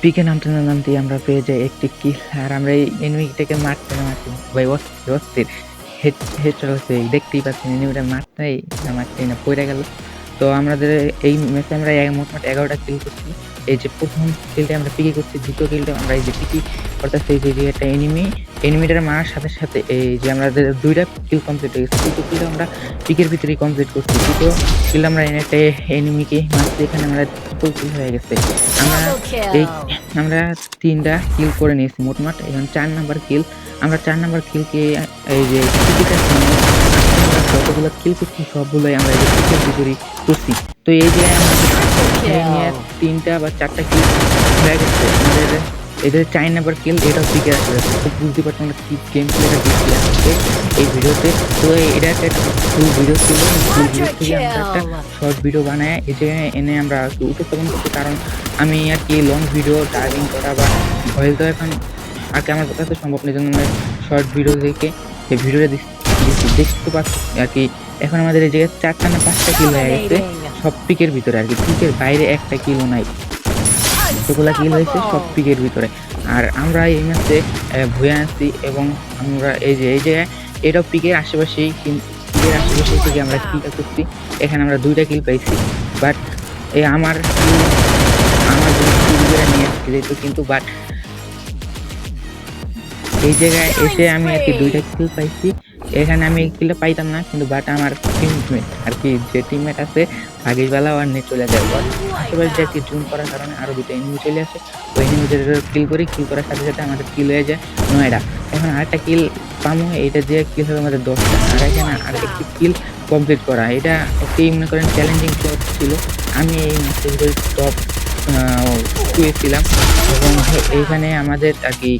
পিকে নামতে না নামতে আমরা পেয়ে যাই একটি কিল, আর আমরা এই এনিমিটাকে মারতে না মারতে। ভাই, অস্থির হেড হেড দেখতেই পাচ্ছেন এনিমিটা মারতেই না মারতেই না, পড়ে গেল। তো আমাদের এই ম্যাচে আমরা মোটমাট এগারোটা কিল করছি। এই যে প্রথম কিলটা আমরা পিকে করছি দ্বিতীয় কিলটা আমরা এই যে পিকি অর্থাৎ এই যে একটা এনিমি এনিমিটার মারার সাথে সাথে এই যে আমরা দুইটা কিল কমপ্লিট হয়ে গেছে। কিলটা আমরা পিকের ভিতরেই কমপ্লিট করছি। তৃতীয় কিল আমরা এনে একটা এনিমিকে মারছি এখানে আমরা ট্রিপল কিল হয়ে গেছে। আমরা এই আমরা তিনটা কিল করে নিয়েছি মোটমাট এখন চার নাম্বার কিল আমরা চার নাম্বার কিলকে এই যে যতগুলো কিল করছি সবগুলোই আমরা এই যে পিকের ভিতরে করছি। তো এই যে আমাদের এই নিয়ে তিনটা বা চারটা কিল হয়ে গেছে আমাদের এদের চার নাম্বার কিল এটা পিকে আসলে? তো বুঝতে পারছি আমরা কি গেম প্লেটা দেখতে আসছে এই ভিডিওতে তো এটা একটা ফুল ভিডিও ছিল। ফুল ভিডিও থেকে আমরা একটা শর্ট ভিডিও বানায় জায়গায় এনে আমরা উপস্থাপন করছি। কারণ আমি আর কি লং ভিডিও ড্রাইভিং করা বা ভয়েস দেওয়া এখন আর কি আমার পক্ষে সম্ভব নেই জন্য আমরা শর্ট ভিডিও দেখে এই ভিডিওটা দেখতে পাচ্ছি। আর কি এখন আমাদের এই জায়গায় চারটা না পাঁচটা কিল হয়ে গেছে. সব পিকের ভিতরে আর কি। পিকের বাইরে একটা কিলো নাই। যতগুলো কিল হয়েছে সব পিকের ভিতরে। আর আমরা এই ম্যাচে ভুয়ে আছি এবং আমরা এই যে এই যে, এটাও পিকের আশেপাশেই পিকের আশেপাশে থেকে আমরা কিলটা করছি। এখানে আমরা দুইটা কিল পাইছি। বাট এই আমার আমার কিলগুলো নিয়ে আসছি যেহেতু কিন্তু বাট এই জায়গায় এসে আমি আর কি দুইটা কিল পাইছি। এখানে আমি কিলটা পাইতাম না, কিন্তু বাট আমার টিমমেট আর কি যে টিমমেট আছে আগের বেলা আর নিয়ে চলে যায়। বল আশেপাশে যে কি জুম করার কারণে আরও দুটো এনিমি চলে আসে ওই এনিমিদের কিল করি কিল করার সাথে সাথে আমাদের কিল হয়ে যায় নয়টা এখন আরেকটা কিল পামো, এইটা যে কিল হবে আমাদের দশটা। আর এখানে আর একটি কিল কমপ্লিট করা। এটা একটি মনে করেন চ্যালেঞ্জিং ছিল? আমি এই ম্যাচের টপ টুয়ে ছিলাম। এবং এইখানে আমাদের আর কি